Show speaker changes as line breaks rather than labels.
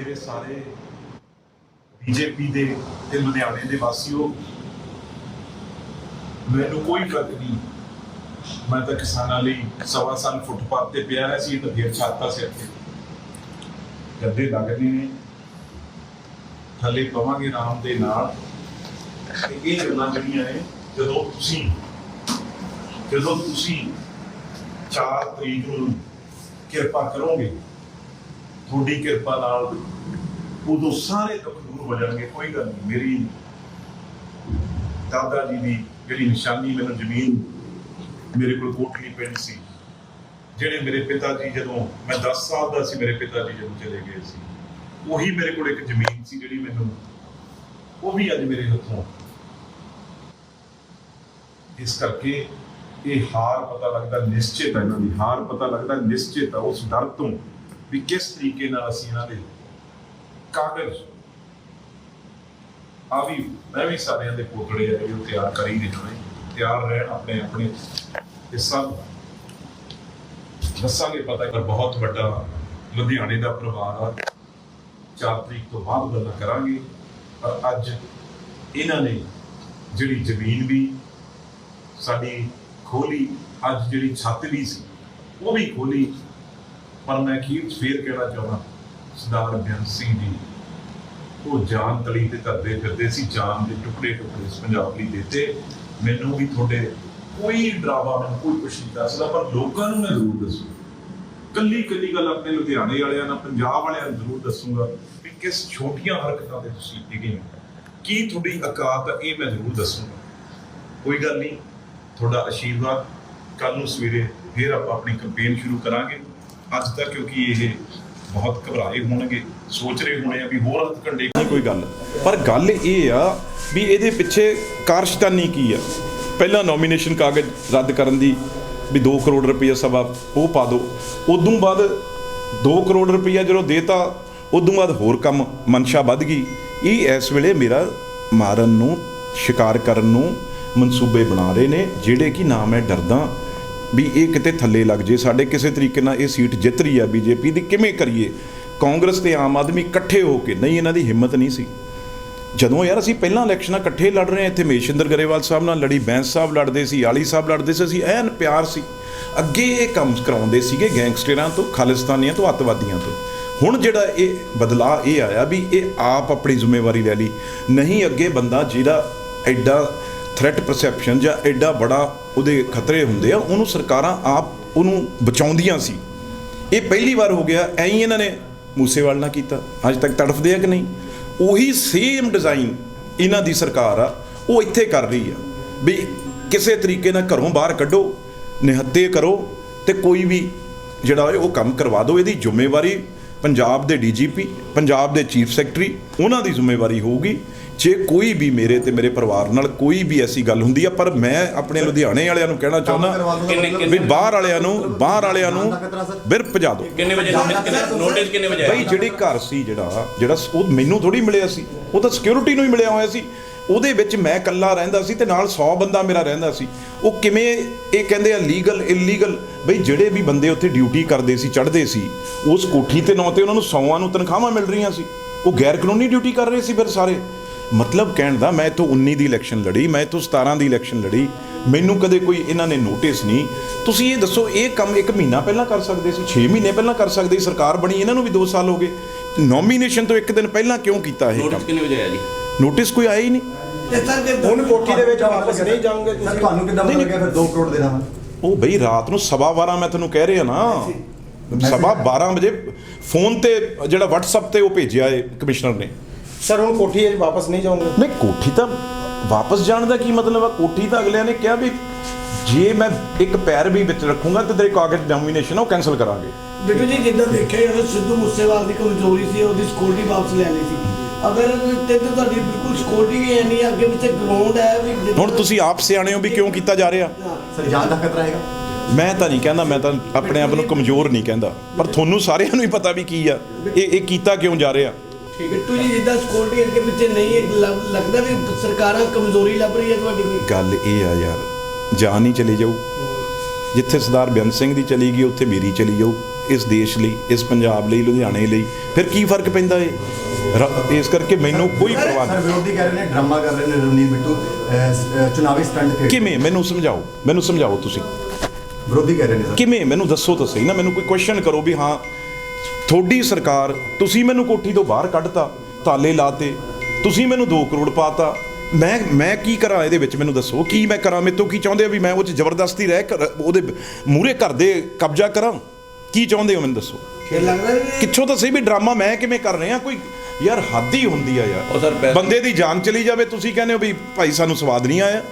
ਮੇਰੇ ਸਾਰੇ ਬੀਜੇਪੀ ਦੇ ਤੇ ਲੁਧਿਆਣੇ ਦੇ ਵਾਸੀਓ ਮੈਨੂੰ ਕੋਈ ਫ਼ਰਕ ਨਹੀਂ। ਮੈਂ ਤਾਂ ਕਿਸਾਨਾਂ ਲਈ ਸਵਾ ਸਾਲ ਫੁੱਟਪਾਥ ਤੇ ਪਿਆ ਰਿਹਾ ਸੀ, ਤਾਂ ਫੇਰ ਛਾਤਾ ਸਿਰ ਤੇ। ਗੱਦੇ ਲੱਗਦੇ ਨੇ। ਥੱਲੇ ਪਵਾਂਗੇ ਆਰਾਮ ਦੇ ਨਾਲ। ਇਹ ਗੱਲਾਂ ਜਿਹੜੀਆਂ ਨੇ, ਜਦੋਂ ਤੁਸੀਂ ਜਦੋਂ ਤੁਸੀਂ 4 ਤਰੀਕ ਨੂੰ ਕਿਰਪਾ ਕਰੋਗੇ ਤੁਹਾਡੀ ਕਿਰਪਾ ਨਾਲ ਉਦੋਂ ਸਾਰੇ ਦੁੱਖ ਦੂਰ ਹੋ ਜਾਣਗੇ, ਕੋਈ ਗੱਲ ਨਹੀਂ। ਮੇਰੀ ਦਾਦਾ ਜੀ ਦੀ ਜਿਹੜੀ ਨਿਸ਼ਾਨੀ ਮੈਨੂੰ ਜ਼ਮੀਨ ਮੇਰੇ ਕੋਲ ਕੋਠੀ ਪਿੰਡ ਸੀ, ਜਿਹੜੇ ਮੇਰੇ ਪਿਤਾ ਜੀ ਜਦੋਂ, ਮੈਂ 10 ਸਾਲ ਦਾ ਸੀ, ਮੇਰੇ ਪਿਤਾ ਜੀ ਜਦੋਂ ਚਲੇ ਗਏ ਸੀ, ਉਹੀ ਮੇਰੇ ਕੋਲ ਇੱਕ ਜ਼ਮੀਨ ਸੀ ਜਿਹੜੀ ਮੈਨੂੰ, ਉਹ ਵੀ ਅੱਜ ਮੇਰੇ ਹੱਥੋਂ। ਇਸ ਕਰਕੇ ਇਹ ਹਾਰ ਪਤਾ ਲੱਗਦਾ ਨਿਸ਼ਚਿਤ ਹੈ, ਇਹਨਾਂ ਦੀ ਹਾਰ ਪਤਾ ਲੱਗਦਾ ਨਿਸ਼ਚਿਤ ਹੈ, ਉਸ ਡਰ ਤੋਂ ਵੀ ਕਿਸ ਤਰੀਕੇ ਨਾਲ ਅਸੀਂ ਇਹਨਾਂ ਦੇ ਕਾਗਜ਼ ਆ ਵੀ ਮੈਂ ਵੀ ਸਾਰਿਆਂ ਦੇ ਪੋਤੜੇ ਆ ਜਿਹੜੇ ਉਹ ਤਿਆਰ ਕਰ ਹੀ ਰਹੇ ਤਿਆਰ ਰਹਿਣ ਆਪਣੇ ਆਪਣੇ ਇਹ ਦੱਸਾਂਗੇ ਪਤਾ ਪਰ ਬਹੁਤ ਵੱਡਾ ਲੁਧਿਆਣੇ ਦਾ ਪਰਿਵਾਰ ਆ। 4 ਤਰੀਕ ਤੋਂ ਬਾਅਦ ਗੱਲਾਂ ਕਰਾਂਗੇ। ਪਰ ਅੱਜ ਇਹਨਾਂ ਨੇ ਜਿਹੜੀ ਜ਼ਮੀਨ ਵੀ ਸਾਡੀ ਖੋਲੀ, ਅੱਜ ਜਿਹੜੀ ਛੱਤ ਵੀ ਸੀ, ਉਹ ਵੀ ਖੋਲੀ। ਪਰ ਮੈਂ ਅਖੀਰ 'ਚ ਫੇਰ ਕਹਿਣਾ ਚਾਹੁੰਦਾ? ਸਰਦਾਰ ਬਿਆਨ ਸਿੰਘ ਜੀ, ਉਹ ਜਾਨ ਤਲੀ ਤੇ ਧਰਦੇ ਫਿਰਦੇ ਸੀ, ਜਾਨ ਦੇ ਟੁਕੜੇ ਟੁਕੜੇ ਪੰਜਾਬ ਲਈ ਦਿੱਤੇ। ਮੈਨੂੰ ਵੀ ਤੁਹਾਡੇ ਕੋਈ ਡਰਾਵਾ, ਮੈਨੂੰ ਕੋਈ ਕੁਛ ਨਹੀਂ ਦੱਸਦਾ ਪਰ ਲੋਕਾਂ ਨੂੰ ਮੈਂ ਜ਼ਰੂਰ ਦੱਸੂ। ਕੱਲੀ ਕੱਲੀ ਗੱਲ ਆਪਣੇ ਲੁਧਿਆਣੇ ਵਾਲਿਆਂ ਨਾਲ, ਪੰਜਾਬ ਵਾਲਿਆਂ ਨੂੰ ਜ਼ਰੂਰ ਦੱਸੂਗਾ ਵੀ ਕਿਸ ਛੋਟੀਆਂ ਹਰਕਤਾਂ ਤੇ ਤੁਸੀਂ ਡਿੱਗੇ ਹੋ। ਕੀ ਤੁਹਾਡੀ ਔਕਾਤ ਹੈ ਇਹ ਮੈਂ ਜ਼ਰੂਰ ਦੱਸੂਗਾ। ਕੋਈ ਗੱਲ ਨਹੀਂ, ਤੁਹਾਡਾ ਆਸ਼ੀਰਵਾਦ ਕੱਲ ਨੂੰ ਸਵੇਰੇ ਫਿਰ ਆਪਾਂ ਆਪਣੀ ਕੈਂਪੇਨ ਸ਼ੁਰੂ ਕਰਾਂਗੇ। ਅੱਜ ਤਾਂ ਕਿਉਂਕਿ ਇਹ ਬਹੁਤ ਘਬਰਾਏ ਹੋਣਗੇ, ਸੋਚ ਰਹੇ ਹੋਣੇ ਆ ਵੀ ਹੋਰ ਹੱਥ ਕੰਡੇ
ਨਹੀਂ, ਕੋਈ ਗੱਲ ਪਰ ਗੱਲ ਇਹ ਆ ਵੀ ਇਹਦੇ ਪਿੱਛੇ ਕਾਰਸ਼ਤਾਨੀ ਕੀ ਆ? ਪਹਿਲਾਂ ਨੋਮੀਨੇਸ਼ਨ ਕਾਗਜ਼ ਰੱਦ ਕਰਨ ਦੀ ਵੀ 2 ਕਰੋੜ ਰੁਪਈਆ ਸਭਾ ਉਹ ਪਾ ਦਿਓ ਉਦੋਂ ਬਾਅਦ 2 ਕਰੋੜ ਰੁਪਈਆ ਜਦੋਂ ਦੇਤਾ, ਉਦੋਂ ਬਾਅਦ ਹੋਰ ਕੰਮ ਮਨਸ਼ਾ ਵੱਧ ਗਈ। ਇਹ ਇਸ ਵੇਲੇ ਮੇਰਾ ਮਾਰਨ ਨੂੰ, ਸ਼ਿਕਾਰ ਕਰਨ ਨੂੰ ਮਨਸੂਬੇ ਬਣਾ ਰਹੇ ਨੇ, ਜਿਹੜੇ ਕਿ ਨਾ ਮੈਂ ਡਰਦਾ ਵੀ ਇਹ ਕਿਤੇ ਥੱਲੇ ਲੱਗ ਜੇ। ਸਾਡੇ ਕਿਸੇ ਤਰੀਕੇ ਨਾਲ ਇਹ ਸੀਟ ਜਿੱਤ ਰਹੀ ਆ ਬੀਜੇਪੀ ਦੀ, ਕਿਵੇਂ ਕਰੀਏ? ਕਾਂਗਰਸ ਤੇ ਆਮ ਆਦਮੀ ਇਕੱਠੇ ਹੋ ਕੇ, ਨਹੀਂ, ਇਹਨਾਂ ਦੀ ਹਿੰਮਤ ਨਹੀਂ ਸੀ। ਜਦੋਂ ਯਾਰ ਅਸੀਂ ਪਹਿਲਾਂ ਇਲੈਕਸ਼ਨਾਂ ਇਕੱਠੇ ਲੜ ਰਹੇ ਹਾਂ, ਇੱਥੇ ਮੇਸ਼ਿੰਦਰ ਗਰੇਵਾਲ ਸਾਹਿਬ ਨਾਲ ਲੜੀ, ਬੈਂਸ ਸਾਹਿਬ ਲੜਦੇ ਸੀ, ਆਲੀ ਸਾਹਿਬ ਲੜਦੇ ਸੀ, ਅਸੀਂ ਐਨ ਪਿਆਰ ਸੀ। ਅੱਗੇ ਇਹ ਕੰਮ ਕਰਾਉਂਦੇ ਸੀਗੇ ਗੈਂਗਸਟਰਾਂ ਤੋਂ, ਖਾਲਿਸਤਾਨੀਆਂ ਤੋਂ, ਅੱਤਵਾਦੀਆਂ ਤੋਂ। ਹੁਣ ਜਿਹੜਾ ਇਹ ਬਦਲਾਅ ਇਹ ਆਇਆ ਵੀ ਇਹ ਆਪ ਆਪਣੀ ਜ਼ਿੰਮੇਵਾਰੀ ਲੈ ਲਈ। ਨਹੀਂ, ਅੱਗੇ ਬੰਦਾ ਜਿਹੜਾ ਐਡਾ ਥ੍ਰੈਟ ਪਰਸੈਪਸ਼ਨ ਜਾਂ ਐਡਾ ਬੜਾ ਉਹਦੇ ਖਤਰੇ ਹੁੰਦੇ ਆ, ਉਹਨੂੰ ਸਰਕਾਰਾਂ ਆਪ ਉਹਨੂੰ ਬਚਾਉਂਦੀਆਂ ਸੀ। ਇਹ ਪਹਿਲੀ ਵਾਰ ਹੋ ਗਿਆ, ਐਂ ਹੀ ਇਹਨਾਂ ਨੇ ਮੂਸੇਵਾਲ ਨਾਲ ਕੀਤਾ। ਅੱਜ ਤੱਕ ਤੜਫਦੇ ਆ ਕਿ ਨਹੀਂ? ਉਹੀ ਸੇਮ ਡਿਜ਼ਾਈਨ ਇਹਨਾਂ ਦੀ ਸਰਕਾਰ ਆ, ਉਹ ਇੱਥੇ ਕਰ ਰਹੀ ਆ। ਵੀ ਕਿਸੇ ਤਰੀਕੇ ਨਾਲ ਘਰੋਂ ਬਾਹਰ ਕੱਢੋ, ਨਿਹੱਤੇ ਕਰੋ ਤੇ ਕੋਈ ਵੀ ਜਿਹੜਾ ਉਹ ਕੰਮ ਕਰਵਾ ਦਿਓ, ਇਹਦੀ ਜ਼ਿੰਮੇਵਾਰੀ ਪੰਜਾਬ ਦੇ ਡੀਜੀਪੀ ਪੰਜਾਬ ਦੇ ਚੀਫ ਸੈਕਟਰੀ ਉਹਨਾਂ ਦੀ ਜ਼ਿੰਮੇਵਾਰੀ ਹੋਊਗੀ। ਜੇ ਕੋਈ ਵੀ ਮੇਰੇ ਤੇ ਮੇਰੇ ਪਰਿਵਾਰ ਨਾਲ ਕੋਈ ਵੀ ਐਸੀ ਗੱਲ ਹੁੰਦੀ ਆ ਪਰ ਮੈਂ ਆਪਣੇ ਲੁਧਿਆਣੇ ਵਾਲਿਆਂ ਨੂੰ ਕਹਿਣਾ ਚਾਹੁੰਦਾ ਵੀ ਬਾਹਰ ਵਾਲਿਆਂ ਨੂੰ ਬਾਹਰ ਵਾਲਿਆਂ ਨੂੰ ਬਿਰ ਭਜਾ ਦਿਓ।
ਕਿੰਨੇ ਵਜੇ ਨੋਟਿਸ ਕਿੰਨੇ ਵਜੇ
ਬਈ ਜਿਹੜੇ ਘਰ ਸੀ ਜਿਹੜਾ ਜਿਹੜਾ ਉਹ ਮੈਨੂੰ ਥੋੜੀ ਮਿਲਿਆ ਸੀ। ਉਹ ਤਾਂ ਸਿਕਿਉਰਿਟੀ ਨੂੰ ਹੀ ਮਿਲਿਆ ਹੋਇਆ ਸੀ। ਉਹਦੇ ਵਿੱਚ ਮੈਂ ਇਕੱਲਾ ਰਹਿੰਦਾ ਸੀ ਤੇ ਨਾਲ 100 ਬੰਦਾ ਮੇਰਾ ਰਹਿੰਦਾ ਸੀ। ਉਹ ਕਿਵੇਂ ਇਹ ਕਹਿੰਦੇ ਆ ਲੀਗਲ ਇਲੀਗਲ ਬਈ ਜਿਹੜੇ ਵੀ ਬੰਦੇ ਉੱਥੇ ਡਿਊਟੀ ਕਰਦੇ ਸੀ ਚੜ੍ਹਦੇ ਸੀ ਉਸ ਕੋਠੀ ਤੇ ਨਾਂ ਤੇ ਉਹਨਾਂ ਨੂੰ ਸੌਆਂ ਨੂੰ ਤਨਖਾਹਾਂ ਮਿਲ ਰਹੀਆਂ ਸੀ। ਉਹ ਗੈਰ ਕਾਨੂੰਨੀ ਡਿਊਟੀ ਕਰ ਰਹੇ ਸੀ ਫਿਰ ਸਾਰੇ। ਮਤਲਬ ਕਹਿਣ ਦਾ ਮੈਂ ਇੱਥੋਂ 19 ਦੀ ਇਲੈਕਸ਼ਨ ਲੜੀ ਮੈਂ ਇੱਥੋਂ 17 ਦੀ ਇਲੈਕਸ਼ਨ ਲੜੀ। ਮੈਨੂੰ ਕਦੇ ਕੋਈ ਇਹਨਾਂ ਨੇ ਨੋਟਿਸ ਨਹੀਂ। ਤੁਸੀਂ ਇਹ ਦੱਸੋ ਇਹ ਕੰਮ ਇੱਕ ਮਹੀਨਾ ਪਹਿਲਾਂ ਕਰ ਸਕਦੇ ਸੀ 6 ਮਹੀਨੇ ਪਹਿਲਾਂ ਕਰ ਸਕਦੇ ਸੀ ਸਰਕਾਰ ਬਣੀ ਇਹਨਾਂ ਨੂੰ ਵੀ 2 ਸਾਲ ਹੋ ਗਏ। ਨੋਮੀਨੇਸ਼ਨ ਤੋਂ ਇੱਕ ਦਿਨ ਪਹਿਲਾਂ ਕਿਉਂ ਕੀਤਾ ਇਹ
ਨੋਟਿਸ ਕਿੰਨੇ ਵਜੇ ਆਇਆ ਜੀ?
ਨੋਟਿਸ ਕੋਈ ਆਇਆ ਹੀ ਨਹੀਂ।
ਹੁਣ ਕੋਠੀ ਦੇ ਵਿੱਚ ਵਾਪਸ ਨਹੀਂ ਜਾਓਗੇ
ਸਰ
ਤੁਸੀਂ
ਤੁਹਾਨੂੰ ਕਿੱਦਾਂ ਪਤਾ ਲੱਗਿਆ ਫਿਰ 2 ਕਰੋੜ ਦੇਣਾ ਵਾ
ਉਹ ਬਈ ਰਾਤ ਨੂੰ ਸਵਾ 12 ਮੈਂ ਤੁਹਾਨੂੰ ਕਹਿ ਰਿਹਾ ਨਾ। ਸਵਾ 12 ਵਜੇ ਫੋਨ ਤੇ ਜਿਹੜਾ WhatsApp ਤੇ ਉਹ ਭੇਜਿਆ ਏ ਕਮਿਸ਼ਨਰ ਨੇ।
ਸਰ ਹੁਣ ਕੋਠੀ ਵਿੱਚ ਵਾਪਸ ਨਹੀਂ ਜਾਓਗੇ?
ਨਹੀਂ ਕੋਠੀ ਤਾਂ ਵਾਪਸ ਜਾਣ ਦਾ ਕੀ ਮਤਲਬ ਆ? ਕੋਠੀ ਤਾਂ ਅਗਲਿਆਂ ਨੇ ਕਿਹਾ ਵੀ ਜੇ ਮੈਂ ਇੱਕ ਪੈਰ ਵੀ ਵਿੱਚ ਰੱਖੂੰਗਾ ਤੇ ਤੇਰੇ ਕਾਗਜ਼ ਡੋਮੀਨੇਸ਼ਨ ਉਹ ਕੈਨਸਲ ਕਰਾਂਗੇ।
ਬਿੱਟੂ ਜੀ ਜਿੱਦਾਂ ਦੇਖਿਆ ਜਦੋਂ ਸਿੱਧੂ ਮੂਸੇਵਾਲ ਦੀ ਕਮਜ਼ੋਰੀ ਸੀ ਉਹਦੀ ਸਿਕਿਉਰਿਟੀ ਵਾਪਸ ਲੈਣੀ ਸੀ। ਅਗਰ ਤੇ ਤੇ ਤੁਹਾਡੀ ਬਿਲਕੁਲ ਸਿਕਿਉਰਿਟੀ ਵੀ ਹੈ ਨਹੀਂ ਅੱਗੇ ਪਿੱਛੇ ਗਰਾਊਂਡ ਹੈ ਵੀ
ਹੁਣ ਤੁਸੀਂ ਆਪ ਸਿਆਣੇ ਹੋ ਵੀ ਕਿਉਂ ਕੀਤਾ ਜਾ ਰਿਹਾ?
ਹਾਂ।
ਸਰ ਜਾਨ ਦਾ ਖਤਰਾ ਹੈਗਾ?
ਮੈਂ ਤਾਂ ਨਹੀਂ ਕਹਿੰਦਾ ਮੈਂ ਤਾਂ ਆਪਣੇ ਆਪ ਨੂੰ ਕਮਜ਼ੋਰ ਨਹੀਂ ਕਹਿੰਦਾ। ਪਰ ਤੁਹਾਨੂੰ ਸਾਰਿਆਂ ਨੂੰ ਹੀ ਪਤਾ ਵੀ ਕੀ ਆ। ਇਹ ਇਹ ਕੀਤਾ ਕਿਉਂ ਜਾ ਰਿਹਾ?
ਬਿੱਟੂ ਜੀ ਜਿੱਦਾਂ ਸਿਕਿਉਰਿਟੀ ਅੱਗੇ ਪਿੱਛੇ ਨਹੀਂ ਹੈ, ਲੱਗ- ਲੱਗਦਾ ਵੀ ਸਰਕਾਰਾਂ ਕਮਜ਼ੋਰੀ ਲੱਭ ਰਹੀ ਹੈ ਤੁਹਾਡੀ ਕੋਈ
ਗੱਲ ਇਹ ਆ ਯਾਰ ਜਾਨ ਹੀ ਚਲੀ ਜਾਊ। ਜਿੱਥੇ ਸਰਦਾਰ ਬੇਅੰਤ ਸਿੰਘ ਦੀ ਚਲੀ ਗਈ ਉੱਥੇ ਮੇਰੀ ਚਲੀ ਜਾਊ। ਇਸ ਦੇਸ਼ ਲਈ ਇਸ ਪੰਜਾਬ ਲਈ ਲੁਧਿਆਣੇ ਲਈ ਫਿਰ ਕੀ ਫ਼ਰਕ ਪੈਂਦਾ ਏ? ਰ- ਇਸ ਕਰਕੇ ਮੈਨੂੰ ਕੋਈ ਪਰਵਾਹ
ਸਰ
ਨਹੀਂ।
ਵਿਰੋਧੀ ਕਹਿ ਰਹੇ ਨੇ ਡਰਾਮਾ ਕਰ ਰਹੇ ਨੇ ਰਵਨੀਤ ਬਿੱਟੂ ਅਹ, ਸ- ਅਹ, ਚੁਣਾਵੀ ਸਟੰਟ ਖੇਡ
ਕਿਵੇਂ? ਮੈਨੂੰ ਸਮਝਾਓ ਮੈਨੂੰ ਸਮਝਾਓ ਤੁਸੀਂ।
ਵਿਰੋਧੀ ਕਹਿ ਰਹੇ ਨੇ ਸਰ।
ਕਿਵੇਂ? ਮੈਨੂੰ ਦੱਸੋ ਤਾਂ ਸਹੀ ਨਾ ਮੈਨੂੰ ਕੋਈ ਕੁਐਸਚਨ ਕਰੋ ਵੀ ਹਾਂ ਤੁਹਾਡੀ ਸਰਕਾਰ ਤੁਸੀਂ ਮੈਨੂੰ ਕੋਠੀ ਤੋਂ ਬਾਹਰ ਕੱਢਤਾ ਤਾਲੇ ਲਾਤੇ ਤੁਸੀਂ ਮੈਨੂੰ 2 ਕਰੋੜ ਪਾਤਾ। ਮੈਂ ਮੈਂ ਕੀ ਕਰਾਂ ਇਹਦੇ ਵਿੱਚ? ਮੈਨੂੰ ਦੱਸੋ ਕੀ ਮੈਂ ਕਰਾਂ? ਮੇਰੇ ਤੋਂ ਕੀ ਚਾਹੁੰਦੇ ਹੋ ਵੀ ਮੈਂ ਉਹ ਚ ਜ਼ਬਰਦਸਤੀ ਰਹਿ ਕਰ ਉਹਦੇ ਮੂਰੇ ਘਰ ਦੇ ਕਬਜ਼ਾ ਕਰਾਂ? ਕੀ ਚਾਹੁੰਦੇ ਹੋ ਮੈਨੂੰ ਦੱਸੋ?
ਇਹ ਲੱਗਦਾ ਵੀ
ਕਿੱਥੋਂ ਤਾਂ ਸਹੀ ਵੀ ਡਰਾਮਾ ਮੈਂ ਕਿਵੇਂ ਕਰ ਰਿਹਾ? ਕੋਈ ਯਾਰ ਹੱਦ ਹੀ ਹੁੰਦੀ ਆ ਯਾਰ। ਬੰਦੇ ਦੀ ਜਾਨ ਚਲੀ ਜਾਵੇ ਤੁਸੀਂ ਕਹਿੰਦੇ ਹੋ ਵੀ ਭਾਈ ਸਾਨੂੰ ਸਵਾਦ ਨਹੀਂ ਆਇਆ।